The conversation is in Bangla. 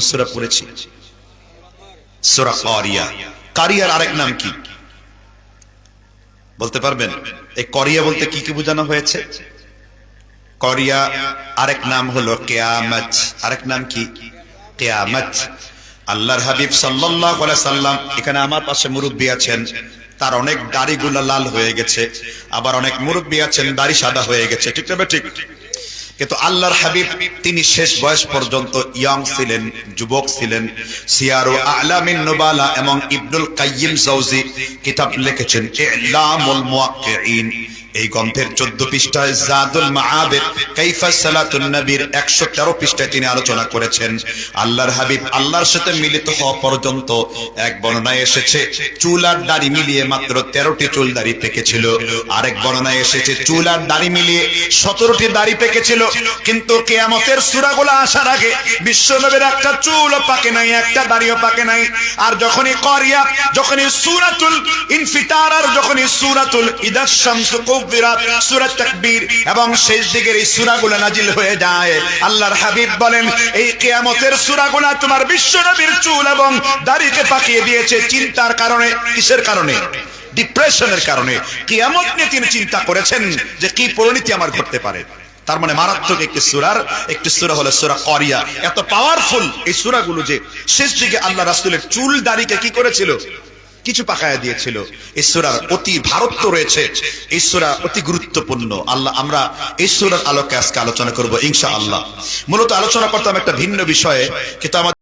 সূরা পড়েছি। সূরা কারিয়া। কারিয়ার আরেক নাম কি? বলতে পারবেন? এই করিয়া বলতে কি কি বোঝানো হয়েছে? করিয়া আরেক নাম হলো আরেক নাম কি? আল্লাহর হাবিব আলাইহি সাল্লাম এখানে আমার পাশে মুরব্বী আছেন। তার অনেক দাড়িগুলো লাল হয়ে গেছে। আবার অনেক মুরব্বী আছেন, দাড়ি সাদা হয়ে গেছে। ঠিক তবে ঠিক। কিন্তু আল্লাহর হাবিব, তিনি শেষ বয়স পর্যন্ত ইয়ং ছিলেন, যুবক ছিলেন। সিয়ারু আলামিন নোবালা এবং ইবনুল কাইয়িম জৌজি কিতাব লিখেছেন এই গ্রন্থের 14 পৃষ্ঠায় জাদুল মাআদের কাইফা সালাতুন নবীর 113 পৃষ্ঠায় তিনি আলোচনা করেছেন। আল্লাহর হাবিব আল্লাহর সাথে মিলিত হওয়া পর্যন্ত এক বর্ণনায় এসেছে, চুল আর দাড়ি মিলিয়ে মাত্র 13টি চুল দাড়ি পেকেছিল। আরেক বর্ণনায় এসেছে, চুল আর দাড়ি মিলিয়ে 17টি দাড়ি পেকেছিল। কিন্তু কিয়ামতের সূরাগুলো আসার আগে বিশ্বনবীর একটা চুলও পাকে নাই, একটা দাড়িও পাকে নাই। আর যখনই করিয়া, যখনই সূরাতুল ইনফিতার আর যখনই সূরাতুল ইদাশ শামসু কুবিরাত সূরা তাকবীর, এবং শেষ দিকের এই সূরাগুলো নাজিল হয়ে যায়। আল্লাহর হাবিব বলেন, এই কিয়ামতের সূরাগুলো তোমার বিশ্বনবীর চুল এবং পাকিয়ে দিয়েছে চিন্তার কারণে। কিসের কারণে? ডিপ্রেশনের কারণে। কিয়ামত নিয়ে তিনি চিন্তা করেছেন যে কি পরিণতি আমার ঘটতে পারে। তার মানে মারাত্মক একটি সুরার, একটি সুরা হলো সুরা করিয়া এত পাওয়ারফুল এই সুরাগুলো যে শেষ দিকে আল্লাহ রাসূলের চুল, দাড়িকে কি করেছিল? কিছু পাকায়া দিয়েছিল। ঈশ্বরার অতি ভারত্ব রয়েছে। ঈশ্বরা অতি গুরুত্বপূর্ণ। আল্লাহ, আমরা ঈশ্বরের আলোকে আজকে আলোচনা করব করব, ইনশাআল্লাহ। মূলত আলোচনা করতাম একটা ভিন্ন বিষয়ে, কিন্তু আমাদের